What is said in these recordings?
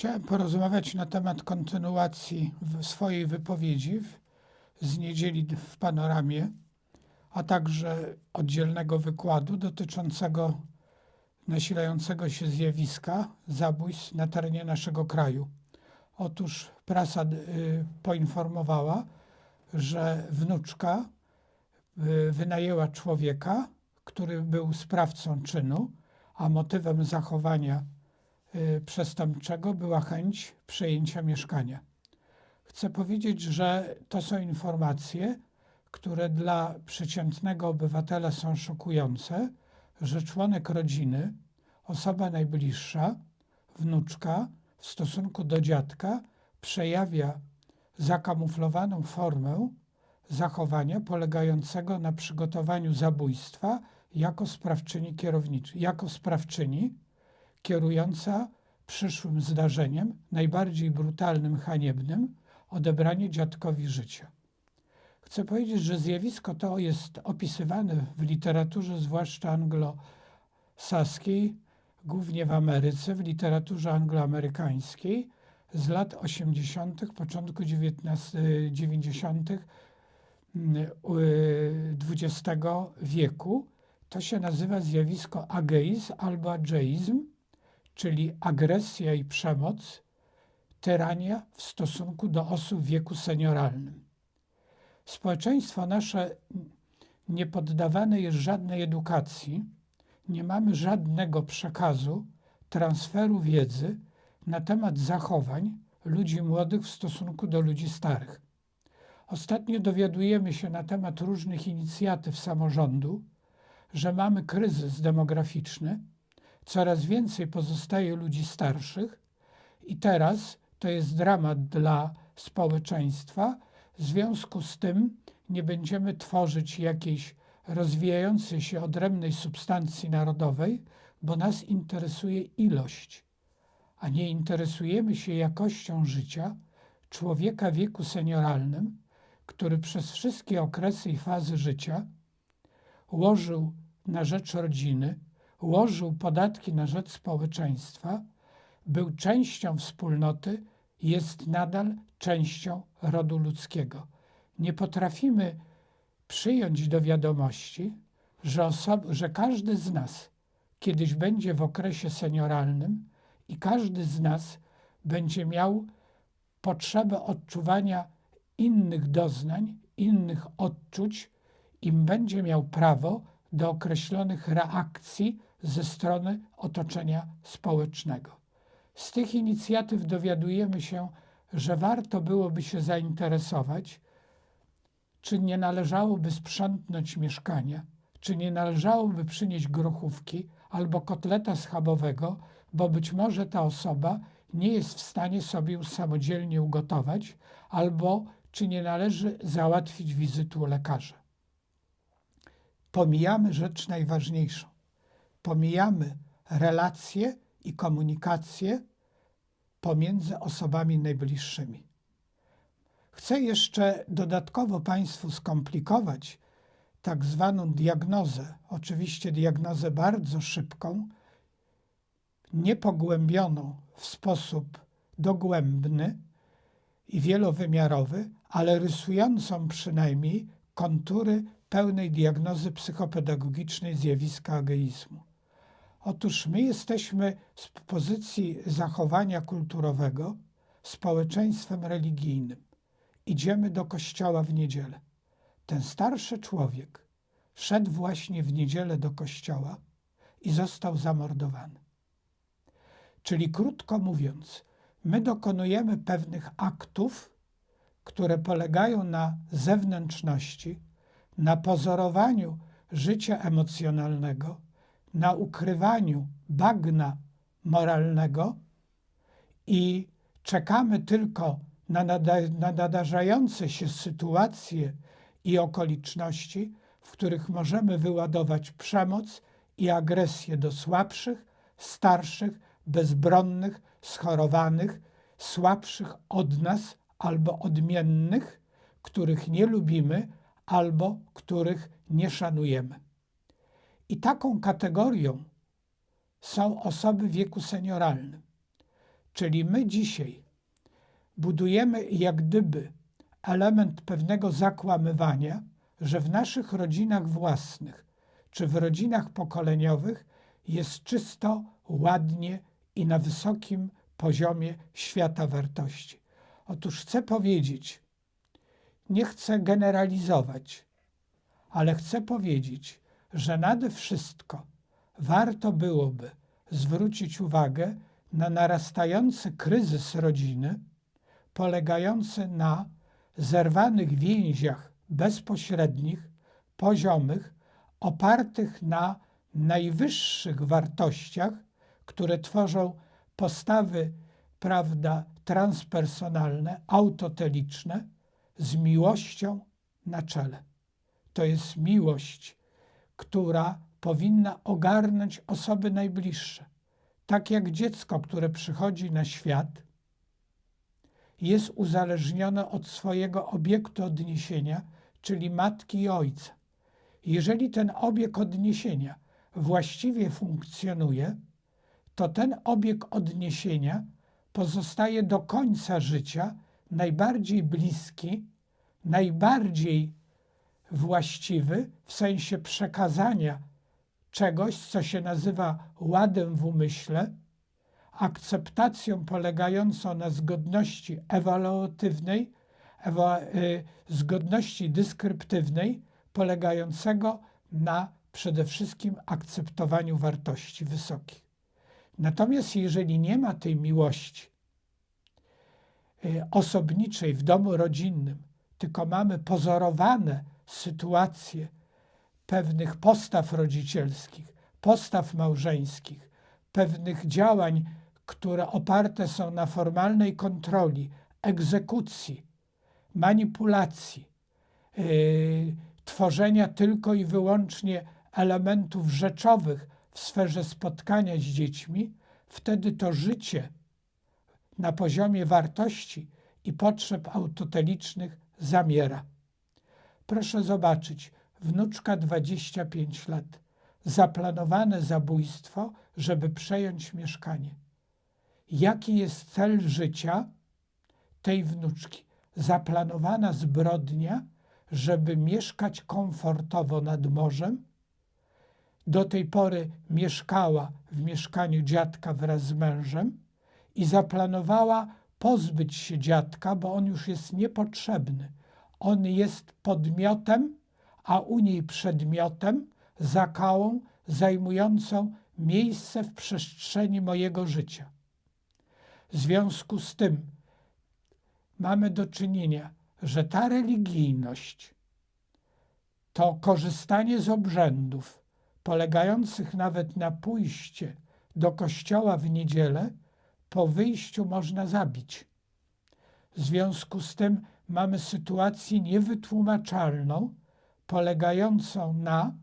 Chciałem porozmawiać na temat kontynuacji swojej wypowiedzi z niedzieli w panoramie, a także oddzielnego wykładu dotyczącego nasilającego się zjawiska zabójstw na terenie naszego kraju. Otóż prasa y, poinformowała, że wnuczka y, wynajęła człowieka, który był sprawcą czynu, a motywem zachowania przestępczego była chęć przejęcia mieszkania. Chcę powiedzieć, że to są informacje, które dla przeciętnego obywatela są szokujące, że członek rodziny, osoba najbliższa, wnuczka w stosunku do dziadka przejawia zakamuflowaną formę zachowania polegającego na przygotowaniu zabójstwa jako sprawczyni kierowniczej, jako sprawczyni kierująca przyszłym zdarzeniem, najbardziej brutalnym, haniebnym, odebranie dziadkowi życia. Chcę powiedzieć, że zjawisko to jest opisywane w literaturze, zwłaszcza anglosaskiej, głównie w Ameryce, w literaturze angloamerykańskiej z lat 80., początku XIX, 90. XX wieku. To się nazywa zjawisko ageizm albo ageizm, czyli agresja i przemoc, tyrania w stosunku do osób w wieku senioralnym. Społeczeństwo nasze nie poddawane jest żadnej edukacji, nie mamy żadnego przekazu, transferu wiedzy na temat zachowań ludzi młodych w stosunku do ludzi starych. Ostatnio dowiadujemy się na temat różnych inicjatyw samorządu, że mamy kryzys demograficzny, coraz więcej pozostaje ludzi starszych i teraz to jest dramat dla społeczeństwa. W związku z tym nie będziemy tworzyć jakiejś rozwijającej się odrębnej substancji narodowej, bo nas interesuje ilość, a nie interesujemy się jakością życia człowieka w wieku senioralnym, który przez wszystkie okresy i fazy życia łożył na rzecz rodziny, łożył podatki na rzecz społeczeństwa, był częścią wspólnoty, jest nadal częścią rodu ludzkiego. Nie potrafimy przyjąć do wiadomości, że, osob- że każdy z nas kiedyś będzie w okresie senioralnym i każdy z nas będzie miał potrzebę odczuwania innych doznań, innych odczuć i będzie miał prawo do określonych reakcji ze strony otoczenia społecznego. Z tych inicjatyw dowiadujemy się, że warto byłoby się zainteresować, czy nie należałoby sprzątnąć mieszkania, czy nie należałoby przynieść grochówki albo kotleta schabowego, bo być może ta osoba nie jest w stanie sobie samodzielnie ugotować, albo czy nie należy załatwić wizytu u lekarza. Pomijamy rzecz najważniejszą. Pomijamy relacje i komunikację pomiędzy osobami najbliższymi. Chcę jeszcze dodatkowo Państwu skomplikować tak zwaną diagnozę, oczywiście diagnozę bardzo szybką, niepogłębioną w sposób dogłębny i wielowymiarowy, ale rysującą przynajmniej kontury pełnej diagnozy psychopedagogicznej zjawiska ageizmu. Otóż my jesteśmy z pozycji zachowania kulturowego społeczeństwem religijnym. Idziemy do kościoła w niedzielę. Ten starszy człowiek szedł właśnie w niedzielę do kościoła i został zamordowany. Czyli krótko mówiąc, my dokonujemy pewnych aktów, które polegają na zewnętrzności, na pozorowaniu życia emocjonalnego, na ukrywaniu bagna moralnego i czekamy tylko na, nada, na nadarzające się sytuacje i okoliczności, w których możemy wyładować przemoc i agresję do słabszych, starszych, bezbronnych, schorowanych, słabszych od nas albo odmiennych, których nie lubimy albo których nie szanujemy. I taką kategorią są osoby w wieku senioralnym, Czyli my dzisiaj budujemy jak gdyby element pewnego zakłamywania, że w naszych rodzinach własnych czy w rodzinach pokoleniowych jest czysto, ładnie i na wysokim poziomie świata wartości. Otóż chcę powiedzieć, nie chcę generalizować, ale chcę powiedzieć, że nade wszystko warto byłoby zwrócić uwagę na narastający kryzys rodziny, polegający na zerwanych więziach bezpośrednich, poziomych, opartych na najwyższych wartościach, które tworzą postawy, prawda, transpersonalne, autoteliczne, z miłością na czele. To jest miłość, która powinna ogarnąć osoby najbliższe. Tak jak dziecko, które przychodzi na świat, jest uzależnione od swojego obiektu odniesienia, czyli matki i ojca. Jeżeli ten obieg odniesienia właściwie funkcjonuje, to ten obieg odniesienia pozostaje do końca życia najbardziej bliski, najbardziej właściwy w sensie przekazania czegoś, co się nazywa ładem w umyśle, akceptacją polegającą na zgodności ewaluatywnej, ewa, y, zgodności dyskryptywnej, polegającego na przede wszystkim akceptowaniu wartości wysokich. Natomiast jeżeli nie ma tej miłości y, osobniczej w domu rodzinnym, tylko mamy pozorowane sytuacje pewnych postaw rodzicielskich, postaw małżeńskich, pewnych działań, które oparte są na formalnej kontroli, egzekucji, manipulacji, yy, tworzenia tylko i wyłącznie elementów rzeczowych w sferze spotkania z dziećmi, wtedy to życie na poziomie wartości i potrzeb autotelicznych zamiera. Proszę zobaczyć, wnuczka 25 lat, zaplanowane zabójstwo, żeby przejąć mieszkanie. Jaki jest cel życia tej wnuczki? Zaplanowana zbrodnia, żeby mieszkać komfortowo nad morzem. Do tej pory mieszkała w mieszkaniu dziadka wraz z mężem i zaplanowała pozbyć się dziadka, bo on już jest niepotrzebny. On jest podmiotem, a u niej przedmiotem, zakałą zajmującą miejsce w przestrzeni mojego życia. W związku z tym mamy do czynienia, że ta religijność, to korzystanie z obrzędów, polegających nawet na pójście do kościoła w niedzielę, po wyjściu można zabić. W związku z tym mamy sytuację niewytłumaczalną, polegającą na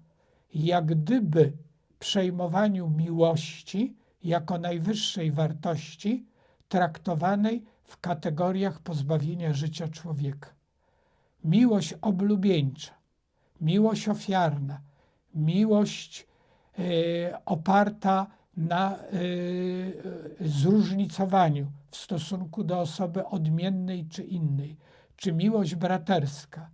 jak gdyby przejmowaniu miłości jako najwyższej wartości, traktowanej w kategoriach pozbawienia życia człowieka. Miłość oblubieńcza, miłość ofiarna, miłość y, oparta na y, zróżnicowaniu w stosunku do osoby odmiennej czy innej, czy miłość braterska.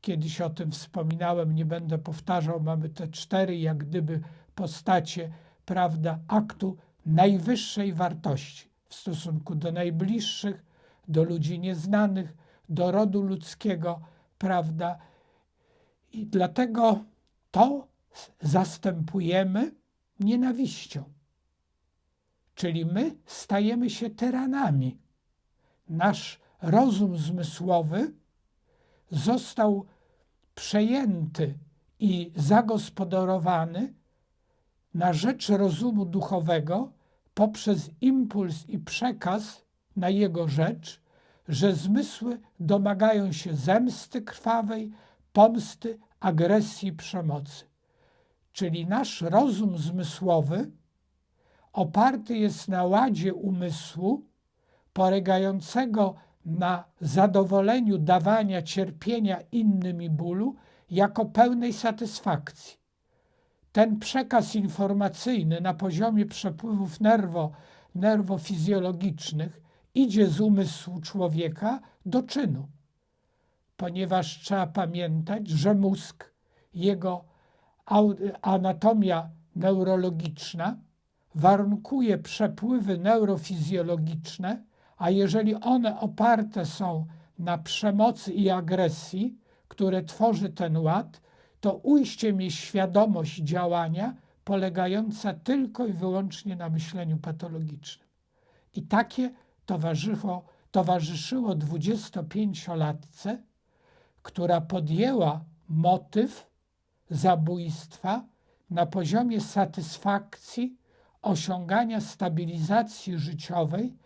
Kiedyś o tym wspominałem, nie będę powtarzał. Mamy te cztery, jak gdyby, postacie, prawda, aktu najwyższej wartości w stosunku do najbliższych, do ludzi nieznanych, do rodu ludzkiego, prawda. I dlatego to zastępujemy nienawiścią. Czyli my stajemy się tyranami. Nasz rozum zmysłowy został przejęty i zagospodarowany na rzecz rozumu duchowego poprzez impuls i przekaz na jego rzecz, że zmysły domagają się zemsty krwawej, pomsty, agresji, przemocy. Czyli nasz rozum zmysłowy oparty jest na ładzie umysłu, polegającego na zadowoleniu dawania cierpienia innym i bólu jako pełnej satysfakcji. Ten przekaz informacyjny na poziomie przepływów nerwo nerwofizjologicznych idzie z umysłu człowieka do czynu. Ponieważ trzeba pamiętać, że mózg, jego anatomia neurologiczna warunkuje przepływy neurofizjologiczne, a jeżeli one oparte są na przemocy i agresji, które tworzy ten ład, to ujście mi świadomość działania polegająca tylko i wyłącznie na myśleniu patologicznym. I takie towarzyszyło, towarzyszyło 25-latce, która podjęła motyw zabójstwa na poziomie satysfakcji osiągania stabilizacji życiowej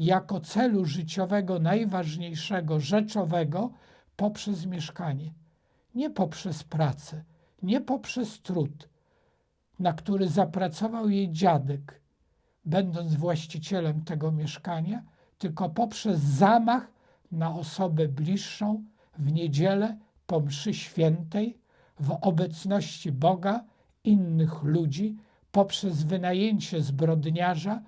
jako celu życiowego najważniejszego, rzeczowego poprzez mieszkanie. Nie poprzez pracę, nie poprzez trud, na który zapracował jej dziadek, będąc właścicielem tego mieszkania, tylko poprzez zamach na osobę bliższą w niedzielę po mszy świętej w obecności Boga, innych ludzi, poprzez wynajęcie zbrodniarza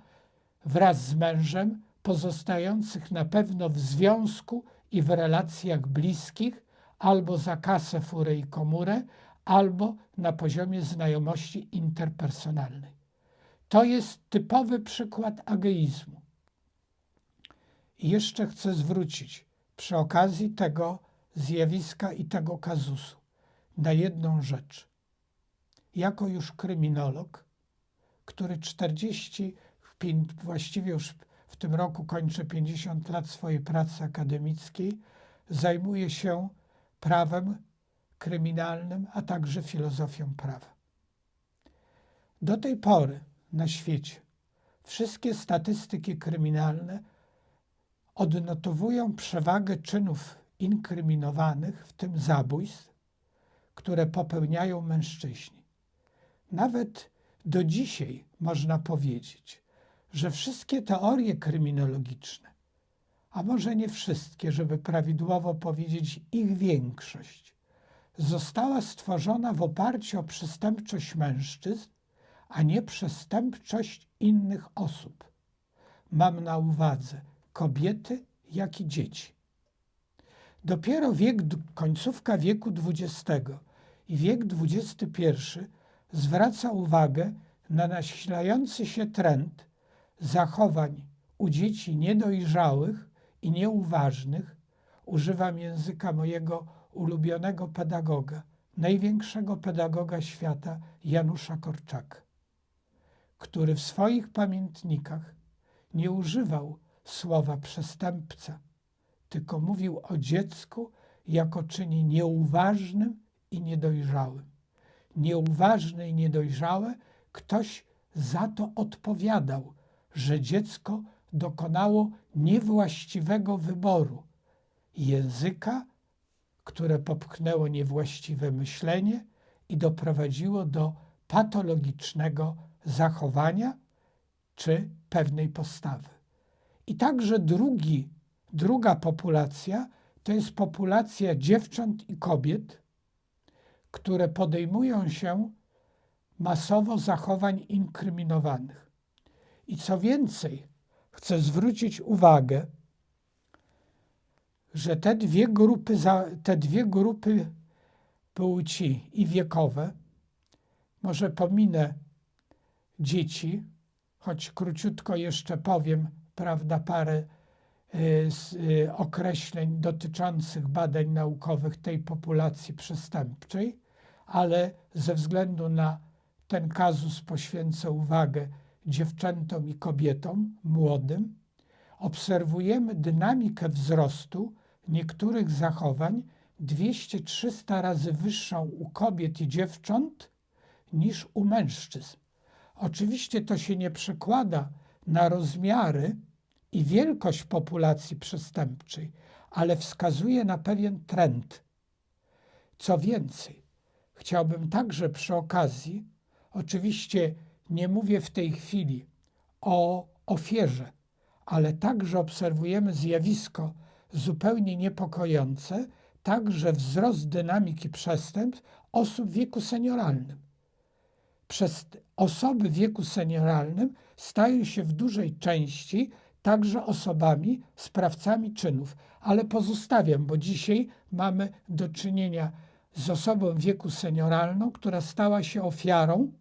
wraz z mężem, pozostających na pewno w związku i w relacjach bliskich, albo za kasę, furę i komórę, albo na poziomie znajomości interpersonalnej. To jest typowy przykład ageizmu. I jeszcze chcę zwrócić przy okazji tego zjawiska i tego kazusu na jedną rzecz. Jako już kryminolog, który 45, właściwie już w tym roku kończy 50 lat swojej pracy akademickiej, zajmuje się prawem kryminalnym, a także filozofią prawa. Do tej pory na świecie wszystkie statystyki kryminalne odnotowują przewagę czynów inkryminowanych, w tym zabójstw, które popełniają mężczyźni. Nawet do dzisiaj można powiedzieć, że wszystkie teorie kryminologiczne, a może nie wszystkie, żeby prawidłowo powiedzieć ich większość, została stworzona w oparciu o przestępczość mężczyzn, a nie przestępczość innych osób. Mam na uwadze kobiety, jak i dzieci. Dopiero wiek, końcówka wieku XX i wiek XXI zwraca uwagę na nasilający się trend zachowań u dzieci niedojrzałych i nieuważnych. Używam języka mojego ulubionego pedagoga, największego pedagoga świata, Janusza Korczaka, który w swoich pamiętnikach nie używał słowa przestępca, tylko mówił o dziecku jako czynie nieuważnym i niedojrzałym. Nieuważne i niedojrzałe, ktoś za to odpowiadał, że dziecko dokonało niewłaściwego wyboru języka, które popchnęło niewłaściwe myślenie i doprowadziło do patologicznego zachowania czy pewnej postawy. I także drugi, druga populacja to jest populacja dziewcząt i kobiet, które podejmują się masowo zachowań inkryminowanych. I co więcej, chcę zwrócić uwagę, że te dwie grupy, te dwie grupy płci i wiekowe, może pominę dzieci, choć króciutko jeszcze powiem, prawda, parę y, y, określeń dotyczących badań naukowych tej populacji przestępczej, ale ze względu na ten kazus poświęcę uwagę dziewczętom i kobietom młodym, obserwujemy dynamikę wzrostu niektórych zachowań 200-300 razy wyższą u kobiet i dziewcząt niż u mężczyzn. Oczywiście to się nie przekłada na rozmiary i wielkość populacji przestępczej, ale wskazuje na pewien trend. Co więcej, chciałbym także przy okazji, oczywiście nie mówię w tej chwili o ofierze, ale także obserwujemy zjawisko zupełnie niepokojące, także wzrost dynamiki przestępstw osób w wieku senioralnym. przez osoby w wieku senioralnym stają się w dużej części także osobami sprawcami czynów. Ale pozostawiam, bo dzisiaj mamy do czynienia z osobą w wieku senioralną, która stała się ofiarą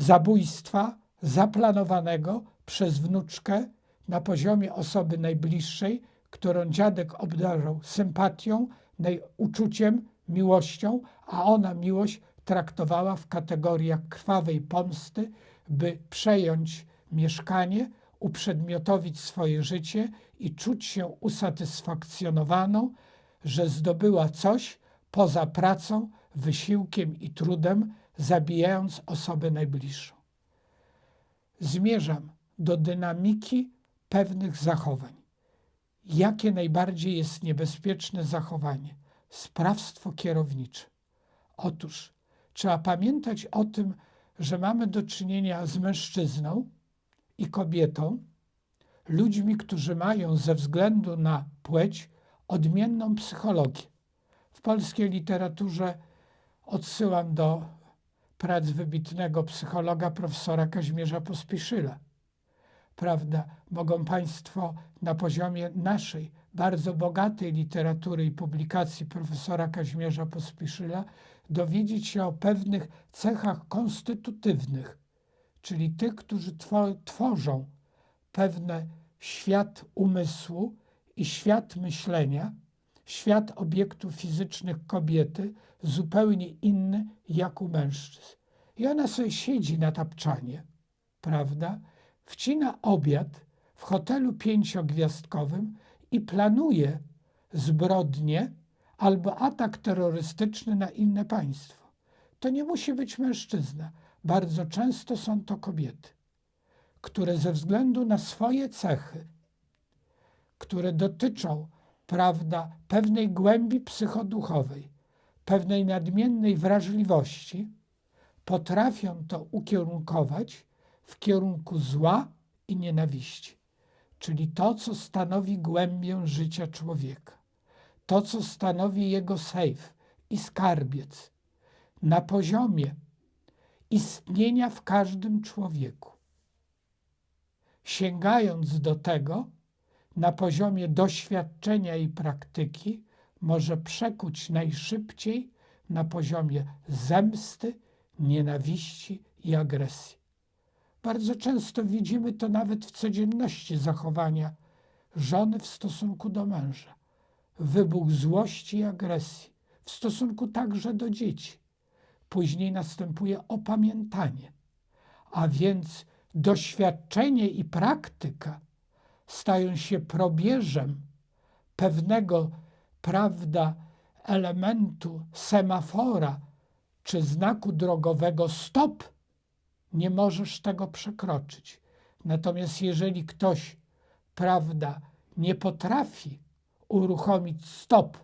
zabójstwa zaplanowanego przez wnuczkę na poziomie osoby najbliższej, którą dziadek obdarzał sympatią, uczuciem, miłością, a ona miłość traktowała w kategoriach krwawej pomsty, by przejąć mieszkanie, uprzedmiotowić swoje życie i czuć się usatysfakcjonowaną, że zdobyła coś poza pracą, wysiłkiem i trudem, zabijając osobę najbliższą. Zmierzam do dynamiki pewnych zachowań. Jakie najbardziej jest niebezpieczne zachowanie? Sprawstwo kierownicze. Otóż trzeba pamiętać o tym, że mamy do czynienia z mężczyzną i kobietą, ludźmi, którzy mają ze względu na płeć odmienną psychologię. W polskiej literaturze odsyłam do prac wybitnego psychologa profesora Kazimierza Pospiszyla. Prawda, mogą Państwo na poziomie naszej bardzo bogatej literatury i publikacji profesora Kazimierza Pospiszyla dowiedzieć się o pewnych cechach konstytutywnych, czyli tych, którzy tworzą pewne świat umysłu i świat myślenia, świat obiektów fizycznych kobiety zupełnie inny jak u mężczyzn. I ona sobie siedzi na tapczanie, prawda? Wcina obiad w hotelu pięciogwiazdkowym i planuje zbrodnie albo atak terrorystyczny na inne państwo. To nie musi być mężczyzna. Bardzo często są to kobiety, które ze względu na swoje cechy, które dotyczą, prawda, pewnej głębi psychoduchowej, pewnej nadmiennej wrażliwości, potrafią to ukierunkować w kierunku zła i nienawiści, czyli to, co stanowi głębię życia człowieka, to, co stanowi jego sejf i skarbiec na poziomie istnienia w każdym człowieku. Sięgając do tego, na poziomie doświadczenia i praktyki, może przekuć najszybciej na poziomie zemsty, nienawiści i agresji. Bardzo często widzimy to nawet w codzienności zachowania żony w stosunku do męża. Wybuch złości i agresji, w stosunku także do dzieci. Później następuje opamiętanie, a więc doświadczenie i praktyka stają się probierzem pewnego, prawda, elementu semafora czy znaku drogowego stop, nie możesz tego przekroczyć. Natomiast jeżeli ktoś, prawda, nie potrafi uruchomić stop,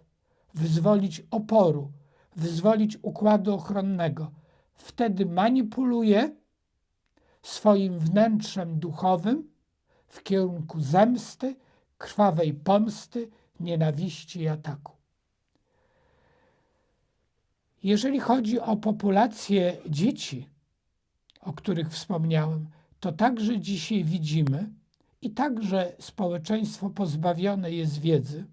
wyzwolić oporu, wyzwolić układu ochronnego, wtedy manipuluje swoim wnętrzem duchowym w kierunku zemsty, krwawej pomsty, nienawiści i ataku. Jeżeli chodzi o populację dzieci, o których wspomniałem, to także dzisiaj widzimy i także społeczeństwo pozbawione jest wiedzy.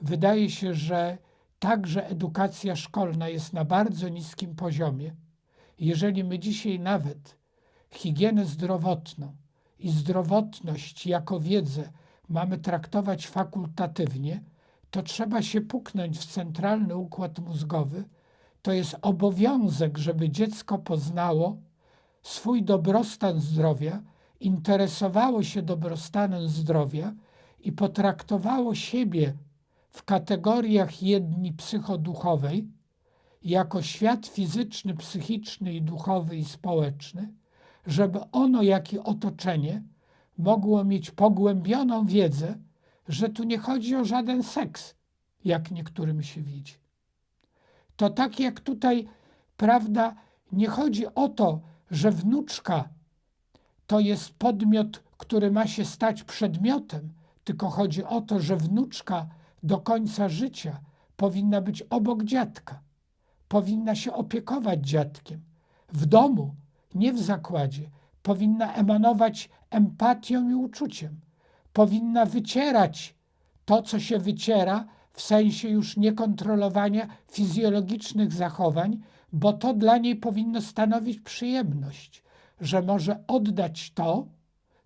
Wydaje się, że także edukacja szkolna jest na bardzo niskim poziomie. Jeżeli my dzisiaj nawet higienę zdrowotną i zdrowotność jako wiedzę mamy traktować fakultatywnie, to trzeba się puknąć w centralny układ mózgowy. To jest obowiązek, żeby dziecko poznało swój dobrostan zdrowia, interesowało się dobrostanem zdrowia i potraktowało siebie w kategoriach jedni psychoduchowej, jako świat fizyczny, psychiczny i duchowy i społeczny, żeby ono, jak i otoczenie, mogło mieć pogłębioną wiedzę, że tu nie chodzi o żaden seks, jak niektórym się widzi. To tak jak tutaj, prawda, nie chodzi o to, że wnuczka to jest podmiot, który ma się stać przedmiotem, tylko chodzi o to, że wnuczka do końca życia powinna być obok dziadka, powinna się opiekować dziadkiem. W domu, nie w zakładzie. Powinna emanować empatią i uczuciem. Powinna wycierać to, co się wyciera, w sensie już niekontrolowania fizjologicznych zachowań, bo to dla niej powinno stanowić przyjemność, że może oddać to,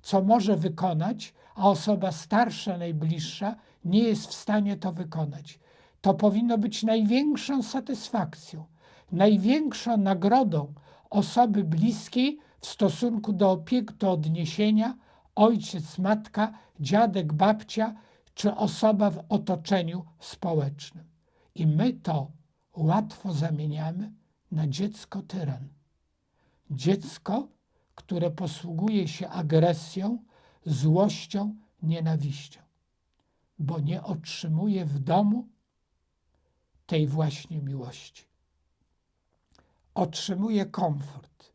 co może wykonać, a osoba starsza, najbliższa nie jest w stanie to wykonać. To powinno być największą satysfakcją, największą nagrodą osoby bliskiej w stosunku do opieki, do odniesienia, ojciec, matka, dziadek, babcia czy osoba w otoczeniu społecznym. I my to łatwo zamieniamy na dziecko tyran. Dziecko, które posługuje się agresją, złością, nienawiścią, bo nie otrzymuje w domu tej właśnie miłości. Otrzymuje komfort.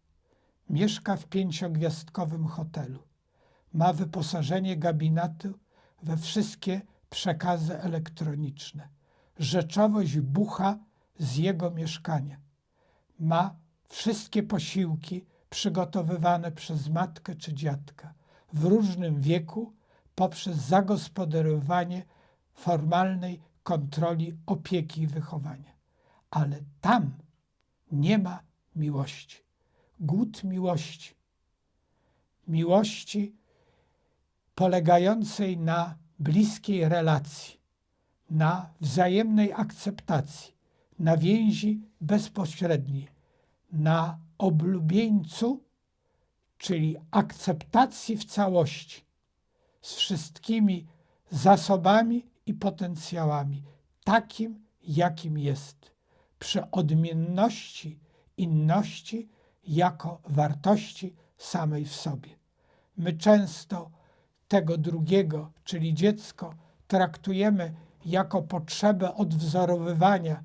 Mieszka w pięciogwiazdkowym hotelu. Ma wyposażenie gabinetu we wszystkie przekazy elektroniczne. Rzeczowość bucha z jego mieszkania. Ma wszystkie posiłki przygotowywane przez matkę czy dziadka w różnym wieku poprzez zagospodarowanie formalnej kontroli opieki i wychowania. Ale tam nie ma miłości. Głód miłości. Miłości polegającej na bliskiej relacji, na wzajemnej akceptacji, na więzi bezpośredniej, na oblubieńcu, czyli akceptacji w całości, z wszystkimi zasobami i potencjałami, takim, jakim jest, przy odmienności, inności jako wartości samej w sobie. My często tego drugiego, czyli dziecko, traktujemy jako potrzebę odwzorowywania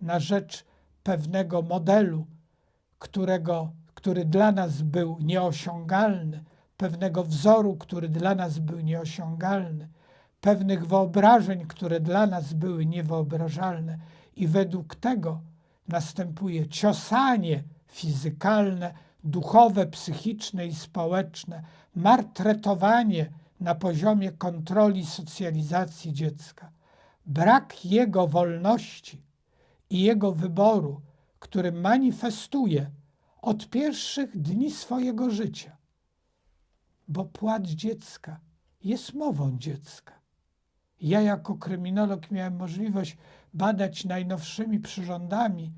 na rzecz pewnego modelu, którego, który dla nas był nieosiągalny, pewnego wzoru, który dla nas był nieosiągalny, pewnych wyobrażeń, które dla nas były niewyobrażalne, i według tego następuje ciosanie fizykalne, duchowe, psychiczne i społeczne, martretowanie na poziomie kontroli socjalizacji dziecka, brak jego wolności i jego wyboru, który manifestuje od pierwszych dni swojego życia. Bo płacz dziecka jest mową dziecka. Ja jako kryminolog miałem możliwość badać najnowszymi przyrządami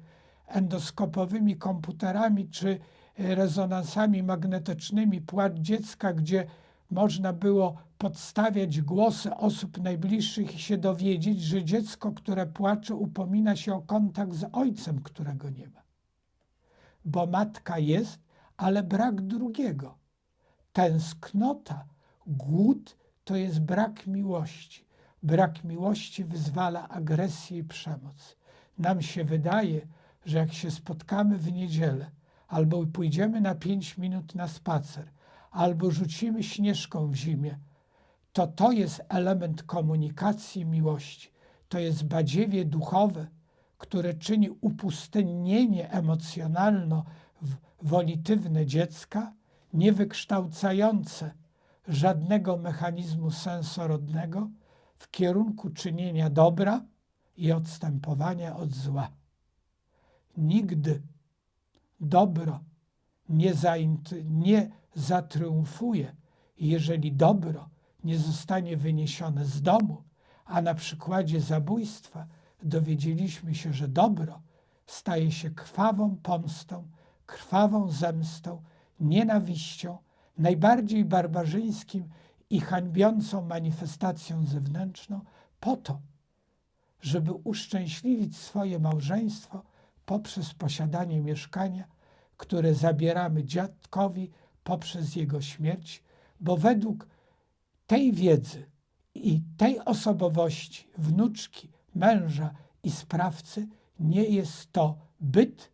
endoskopowymi, komputerami czy rezonansami magnetycznymi płacz dziecka, gdzie można było podstawiać głosy osób najbliższych i się dowiedzieć, że dziecko, które płacze, upomina się o kontakt z ojcem, którego nie ma. Bo matka jest, ale brak drugiego. Tęsknota, głód to jest brak miłości. Brak miłości wyzwala agresję i przemoc. Nam się wydaje, że jak się spotkamy w niedzielę, albo pójdziemy na pięć minut na spacer, albo rzucimy śnieżką w zimie, to to jest element komunikacji miłości. To jest badziewie duchowe, które czyni upustynienie emocjonalno-wolitywne dziecka, niewykształcające żadnego mechanizmu sensorodnego w kierunku czynienia dobra i odstępowania od zła. Nigdy dobro nie, nie zatriumfuje, jeżeli dobro nie zostanie wyniesione z domu, a na przykładzie zabójstwa dowiedzieliśmy się, że dobro staje się krwawą pomstą, krwawą zemstą, nienawiścią, najbardziej barbarzyńskim i hańbiącą manifestacją zewnętrzną, po to, żeby uszczęśliwić swoje małżeństwo poprzez posiadanie mieszkania, które zabieramy dziadkowi poprzez jego śmierć, bo według tej wiedzy i tej osobowości wnuczki, męża i sprawcy nie jest to byt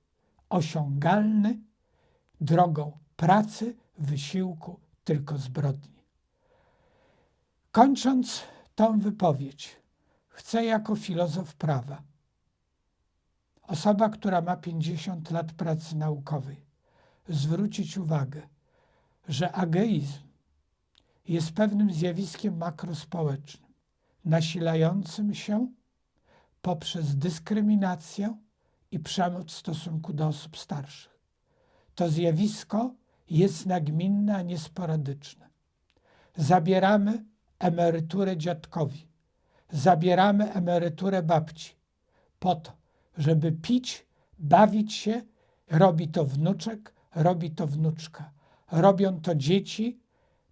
osiągalny drogą pracy, wysiłku, tylko zbrodni. Kończąc tą wypowiedź, chcę jako filozof prawa osoba, która ma 50 lat pracy naukowej, zwrócić uwagę, że ageizm jest pewnym zjawiskiem makrospołecznym, nasilającym się poprzez dyskryminację i przemoc w stosunku do osób starszych. To zjawisko jest nagminne, a nie sporadyczne. Zabieramy emeryturę dziadkowi, zabieramy emeryturę babci po to, żeby pić, bawić się. Robi to wnuczek, robi to wnuczka. Robią to dzieci,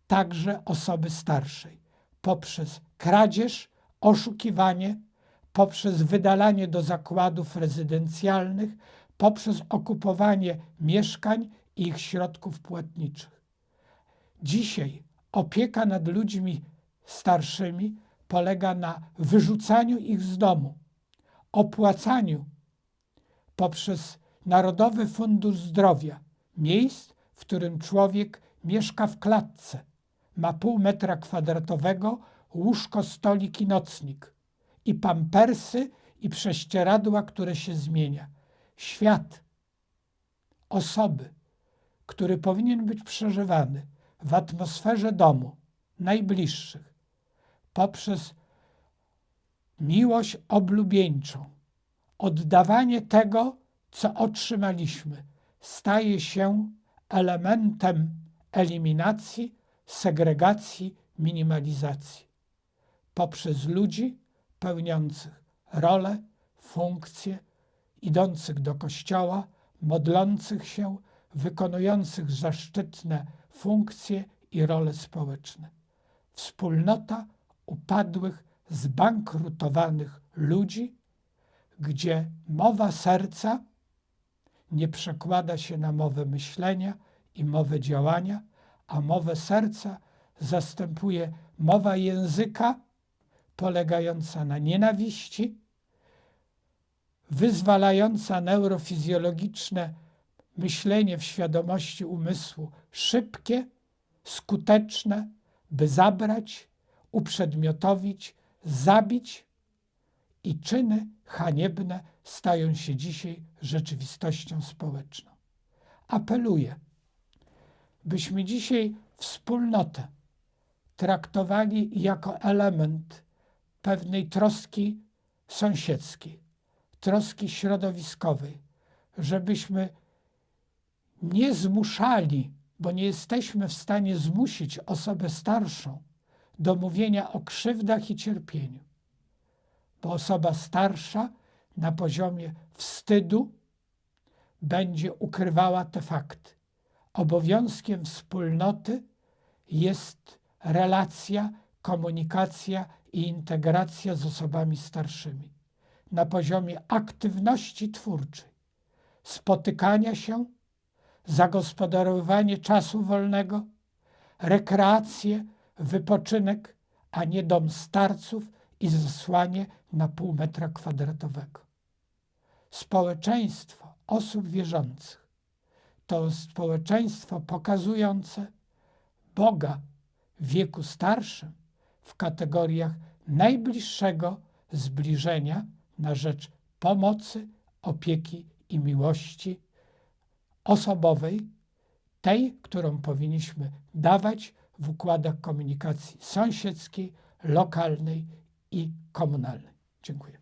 także osoby starszej, poprzez kradzież, oszukiwanie, poprzez wydalanie do zakładów rezydencjalnych, poprzez okupowanie mieszkań i ich środków płatniczych. Dzisiaj opieka nad ludźmi starszymi polega na wyrzucaniu ich z domu, opłacaniu poprzez Narodowy Fundusz Zdrowia miejsc, w którym człowiek mieszka w klatce, ma pół metra kwadratowego, łóżko, stolik i nocnik, i pampersy, i prześcieradła, które się zmienia. Świat osoby, który powinien być przeżywany w atmosferze domu, najbliższych, poprzez miłość oblubieńczą, oddawanie tego, co otrzymaliśmy, staje się elementem eliminacji, segregacji, minimalizacji poprzez ludzi pełniących role, funkcje, idących do kościoła, modlących się, wykonujących zaszczytne funkcje i role społeczne. Wspólnota upadłych, zbankrutowanych ludzi, gdzie mowa serca nie przekłada się na mowę myślenia i mowę działania, a mowę serca zastępuje mowa języka polegająca na nienawiści, wyzwalająca neurofizjologiczne myślenie w świadomości umysłu, szybkie, skuteczne, by zabrać, uprzedmiotowić, zabić i czyny haniebne stają się dzisiaj rzeczywistością społeczną. Apeluję, byśmy dzisiaj wspólnotę traktowali jako element pewnej troski sąsiedzkiej, troski środowiskowej, żebyśmy nie zmuszali, bo nie jesteśmy w stanie zmusić osobę starszą do mówienia o krzywdach i cierpieniu, bo osoba starsza na poziomie wstydu będzie ukrywała te fakty. Obowiązkiem wspólnoty jest relacja, komunikacja i integracja z osobami starszymi na poziomie aktywności twórczej, spotykania się, zagospodarowywanie czasu wolnego, rekreację, wypoczynek, a nie dom starców i zesłanie na pół metra kwadratowego. Społeczeństwo osób wierzących to społeczeństwo pokazujące Boga w wieku starszym w kategoriach najbliższego zbliżenia na rzecz pomocy, opieki i miłości osobowej, tej, którą powinniśmy dawać w układach komunikacji sąsiedzkiej, lokalnej i komunalnej. Dziękuję.